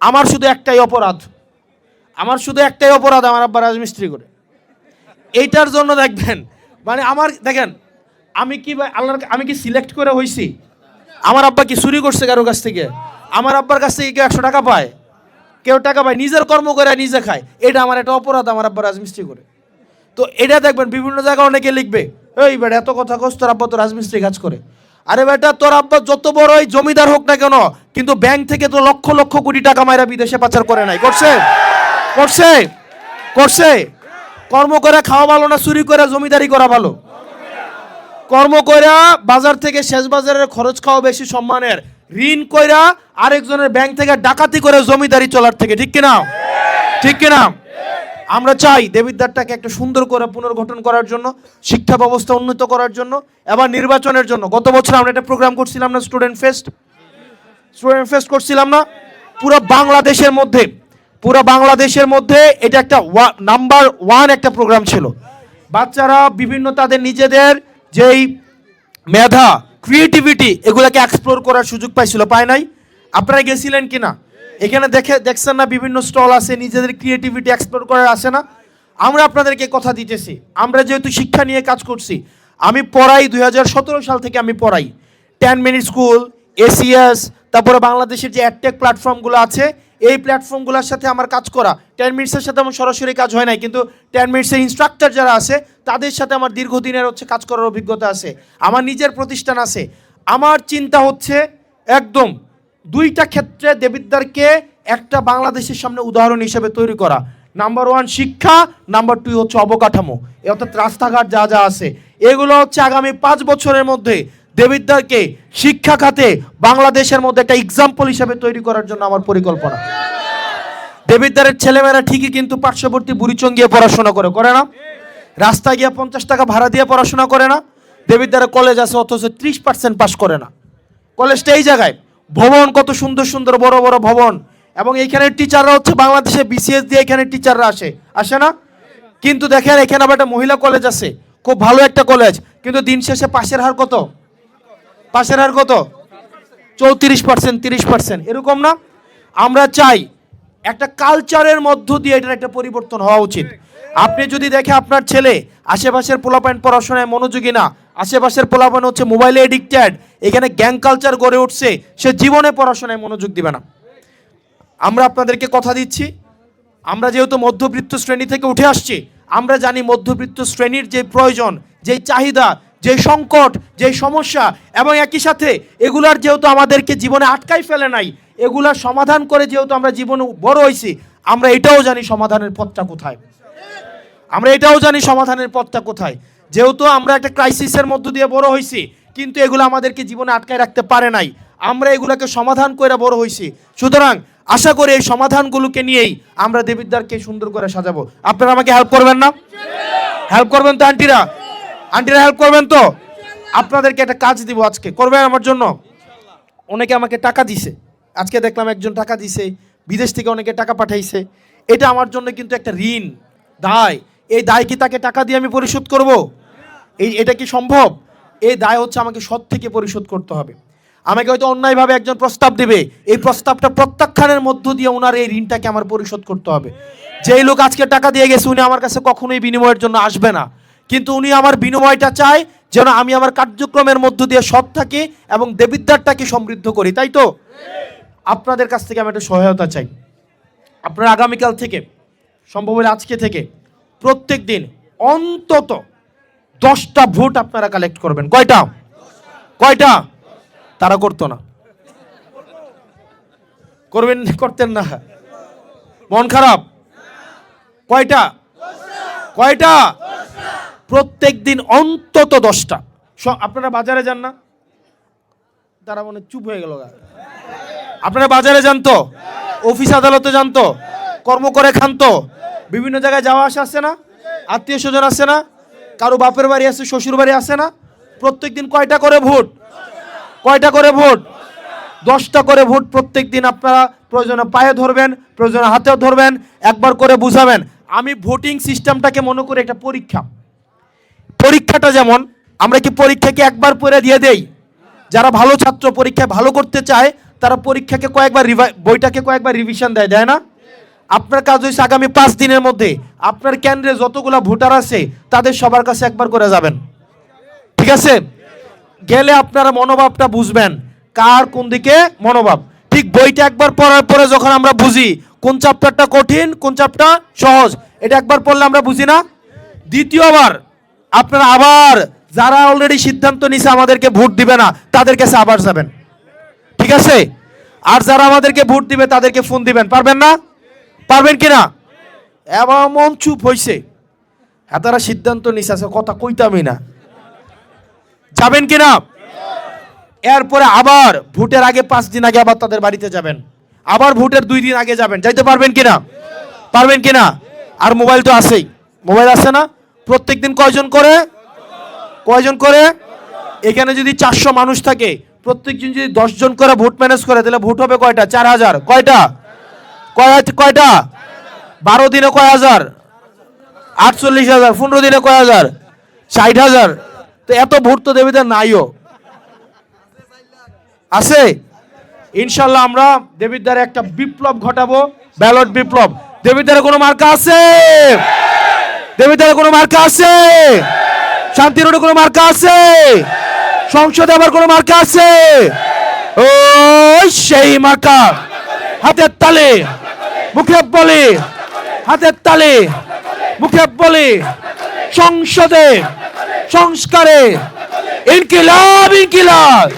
আমার শুধু একটাই অপরাধ। আমার শুধু একটাই অপরাধ আমার আব্বা রাজমিস্ত্রি করে। এইটার জন্য দেখবেন মানে আমার, দেখেন, আমি কি আল্লাহর আমি কি সিলেক্ট করে হইছি? আমার আব্বা কি চুরি করছে কারও কাছ থেকে? আমার আব্বার কাছ থেকে কেউ একশো টাকা পায়? কেউ টাকা পায়, নিজের কর্ম করে নিজে খায়। এটা আমার একটা অপরাধ আমার আব্বা রাজমিস্ত্রি করে। তো এটা দেখবেন, বিভিন্ন জায়গায় অনেকে লিখবে, এই বেটা, এত কথা কস, তোর আব্বা তো রাজমিস্ত্রি কাজ করে। আরে বেটা, তোর আব্বা যত বড় এই জমিদার হোক না কেন, কিন্তু ব্যাংক থেকে তো লক্ষ লক্ষ কোটি টাকা মায়েরা বিদেশে পাচার করে নাই। করছে? করছে? করছে? কর্ম করে খাওয়া ভালো না, চুরি করে জমিদারি করা ভালো? কর্ম কইরা বাজার থেকে শেষ বাজারের খরচ খাওয়া বেশি সম্মানের। ঋণ কইরা আরেকজনের ব্যাংক থেকে ডাকাতি করে জমিদারি চলার থেকে, ঠিক কিনা? ঠিক কিনা? আমরা চাই দেবিদ্বারটাকে একটা সুন্দর করে পুনর্গঠন করার জন্য, শিক্ষা ব্যবস্থা উন্নত করার জন্য, এবার নির্বাচনের জন্য। গত বছর আমরা একটা প্রোগ্রাম করছিলাম না স্টুডেন্ট ফেস্ট স্টুডেন্ট ফেস্ট করছিলাম না? পুরো বাংলাদেশের মধ্যে, পুরো বাংলাদেশের মধ্যে এটা একটা নাম্বার ওয়ান একটা প্রোগ্রাম ছিল। বাচ্চারা বিভিন্ন তাদের নিজেদের যেই মেধা ক্রিয়েটিভিটি এগুলোকে এক্সপ্লোর করার সুযোগ পাইছিল, পায় নাই? আপনারা গেছিলেন কি না এখানে দেখে দেখছেন না, বিভিন্ন স্টল আছে, নিজেদের ক্রিয়েটিভিটি এক্সপ্লোর করার আসে না। আমরা আপনাদেরকে কথা দিতেছি। আমরা যেহেতু শিক্ষা নিয়ে কাজ করছি, আমি পড়াই দুই হাজার সতেরো সাল থেকে আমি পড়াই। টেন মিনিট স্কুল এসিএস তারপরে বাংলাদেশের যে অ্যাডটেক প্ল্যাটফর্মগুলো আছে, এই প্ল্যাটফর্মগুলোর সাথে আমার কাজ করা। টেন মিনিটসের সাথে আমার সরাসরি কাজ হয় নাই, কিন্তু টেন মিনিটসের ইনস্ট্রাক্টর যারা আছে, তাদের সাথে আমার দীর্ঘদিনের হচ্ছে কাজ করার অভিজ্ঞতা আছে। আমার নিজের প্রতিষ্ঠান আছে। আমার চিন্তা হচ্ছে, একদম দুইটা ক্ষেত্রে দেবিদ্দারকে একটা বাংলাদেশের সামনে উদাহরণ হিসেবে তৈরি করা। নাম্বার ওয়ান শিক্ষা নাম্বার টু হচ্ছে অবকাঠামো। অর্থাৎ রাস্তাঘাট যা যা আছে। এগুলো হচ্ছে আগামী পাঁচ বছরের মধ্যে দেবিদ্দারকে শিক্ষা খাতে বাংলাদেশের মধ্যে একটা এক্সাম্পল হিসেবে তৈরি করার জন্য আমার পরিকল্পনা। দেবিদ্দারের ছেলেমেয়েরা ঠিকই কিন্তু পার্শ্ববর্তী বুড়িচং গিয়ে পড়াশোনা করে করে না? রাস্তায় গিয়ে পঞ্চাশ টাকা ভাড়া দিয়ে পড়াশোনা করে না? দেবিদ্দারের কলেজ আছে, অথচ ত্রিশ পার্সেন্ট পাস করে না। কলেজটা এই জায়গায়। ভবন, কত সুন্দর সুন্দর বড় বড় ভবন। এবং এইখানের টিচাররা হচ্ছে বাংলাদেশে বিসিএস দিয়ে এখানে টিচাররা আসে। আসে না? কিন্তু দেখেন, এখানে আবার একটা মহিলা কলেজ আছে। খুব ভালো একটা কলেজ কিন্তু দিন শেষে পাশের হার কত? পাশের হার কত? চৌত্রিশ পার্সেন্ট তিরিশ পার্সেন্ট এরকম না? আমরা চাই একটা কালচারের মধ্য দিয়ে এটার একটা পরিবর্তন হওয়া উচিত। আপনি যদি দেখে আপনার ছেলে আশেপাশের পোলাপাইন পড়াশোনায় মনোযোগী না আশেপাশের পোলাপাইন হচ্ছে মোবাইলে এডিক্টেড এখানে গ্যাং কালচার গড়ে উঠছে, সে জীবনে পড়াশোনায় মনোযোগ দিবে না। আমরা আপনাদেরকে কথা দিচ্ছি, আমরা যেহেতু মধ্যবিত্ত শ্রেণি থেকে উঠে আসছি, আমরা জানি মধ্যবিত্ত শ্রেণির যে প্রয়োজন, যে চাহিদা, যে সংকট, যে সমস্যা, এবং একই সাথে এগুলার যেহেতু আমাদেরকে জীবনে আটকাই ফেলে নাই, এগুলার সমাধান করে যেহেতু আমরা জীবনে বড় হয়েছি, আমরা এটাও জানি সমাধানের পথটা কোথায়। আমরা এটাও জানি সমাধানের পথটা কোথায়। যেহেতু আমরা একটা ক্রাইসিসের মধ্য দিয়ে বড় হয়েছি কিন্তু এগুলো আমাদেরকে জীবনে আটকায় রাখতে পারে নাই। আমরা এগুলোকে সমাধান করে বড় হয়েছি সুতরাং আশা করি এই সমাধানগুলোকে নিয়েই আমরা দেবিদ্দারকে সুন্দর করে সাজাবো। আপনারা আমাকে হেল্প করবেন না? হেল্প করবেন তো আন্টিরা? আন্টিরা হেল্প করবেন তো? আপনাদেরকে একটা কাজ দিব আজকে। করবেন আমার জন্য? অনেকে আমাকে টাকা দিছে। আজকে দেখলাম একজন টাকা দিছে, বিদেশ থেকে অনেকে টাকা পাঠাইছে। এটা আমার জন্য কিন্তু একটা ঋণ, দায়। এই দায় কি তাকে টাকা দিয়ে আমি পরিশোধ করব? এই এটা কি সম্ভব? এই দায় হচ্ছে আমাকে সৎ থেকে পরিশোধ করতে হবে। আমাকে হয়তো অন্যায়ভাবে একজন প্রস্তাব দেবে। এই প্রস্তাবটা প্রত্যাখ্যানের মধ্য দিয়ে ওনার এই ঋণটাকে আমার পরিশোধ করতে হবে। যেই লোক আজকে টাকা দিয়ে গেছে, উনি আমার কাছে কখনোই বিনিময়ের জন্য আসবে না। কিন্তু উনি আমার বিনিময়টা চায় যেন আমি আমার কার্যক্রমের মধ্য দিয়ে সৎ থাকি এবং দেবিদ্যারটাকে সমৃদ্ধ করি। তাই তো? আপনাদের কাছ থেকে আমি একটা সহায়তা চাই। আপনারা আগামীকাল থেকে, সম্ভব হলে আজকে থেকে প্রত্যেক দিন অন্তত দশটা ভোট আপনারা কালেক্ট করবেন। কয়টা? কয়টা? তারা করতো না। করবেন করতেন না। মন খারাপ? কয়টা? কয়টা? প্রত্যেক দিন অন্তত দশটা। আপনারা বাজারে যান না? তারা মনে চুপ হয়ে গেল আপনারা বাজারে যান তো? অফিস আদালতে যান তো? কর্ম করে খান তো? বিভিন্ন জায়গায় যাওয়া আসা আছে না? আত্মীয় স্বজন আছে না? কারও বাপের বাড়ি আছে, শ্বশুর বাড়ি আছে না? প্রত্যেক দিন কয়টা করে ভোট? কয়টা করে ভোট? দশটা করে ভোট প্রত্যেক দিন আপনারা প্রয়োজনে পায়ে ধরবেন, প্রয়োজনে হাতেও ধরবেন, একবার করে বুঝাবেন। আমি ভোটিং সিস্টেমটাকে মনে করি একটা পরীক্ষা। পরীক্ষাটা যেমন, আমরা কি পরীক্ষাকে একবার পরে দিয়ে দেই? যারা ভালো ছাত্র পরীক্ষায় ভালো করতে চায়, তারা পরীক্ষাকে কয়েকবার বইটাকে কয়েকবার রিভিশন দেয় দেয় না? আপনার কাজ হয়েছে আগামী পাঁচ দিনের মধ্যে। আপনার কেন্দ্রে যতগুলা ভোটার আছে, তাদের সবার কাছে একবার করে যাবেন। ঠিক আছে? গেলে আপনারা মনোভাবটা বুঝবেন। কার কোন দিকে মনোভাব? ঠিক বইটা একবার পড়ার পরে যখন আমরা বুঝি, কোন চ্যাপ্টারটা কঠিন, কোন চ্যাপ্টার সহজ, এটা একবার পড়লে আমরা বুঝি না। দ্বিতীয়বার, আপনারা আবার যারা অলরেডি সিদ্ধান্ত নিছে আমাদেরকে ভোট দিবে না, তাদের কাছে আবার যাবেন। ঠিক আছে? আর যারা আমাদেরকে ভোট দিবে, তাদেরকে ফোন দিবেন, পারবেন না? পারবেন কি না এমন চুপ হইছে। হ্যাঁ তারা সিদ্ধান্ত নিছে আছে কথা কইতামই না। যাবেন কিনা? এরপরে আবার ভোটের আগে পাঁচ দিন আগে আবার তাদের বাড়িতে যাবেন। আবার ভোটের দুই দিন আগে যাবেন। যাইতে পারবেন কিনা? পারবেন কিনা? আর মোবাইল তো আছেই। মোবাইল আছে না? প্রত্যেক দিন কয়জন করে? কয়জন করে? এখানে যদি চারশো মানুষ থাকে প্রত্যেকজন যদি দশজন করে ভোট ম্যানেজ করে তাহলে ভোট হবে কয়টা? চার হাজার। কয়টা? কয় কয়টা? বারো দিনে কয় হাজার? আটচল্লিশ হাজার। পনেরো দিনে কয় হাজার? ষাট হাজার। তো এত ভোট তো দেবীদের নাইও। আছে? ইনশাল্লাহ আমরা দেবীর একটা বিপ্লব ঘটাবো। ব্যালট বিপ্লব। কোনো মার্কা আছে? দ্বারা কোনো মার্কা আছে? শান্তি রোডে কোনো মার্কা আছে? সংসদে আবার কোনো মার্কা আছে? ও সেই মার্কা। হাতের তালে। মুখে বলে হাতের তালে মুখে বলে সংসদে সংস্কারে ইনকিলাব ইনকিলাব।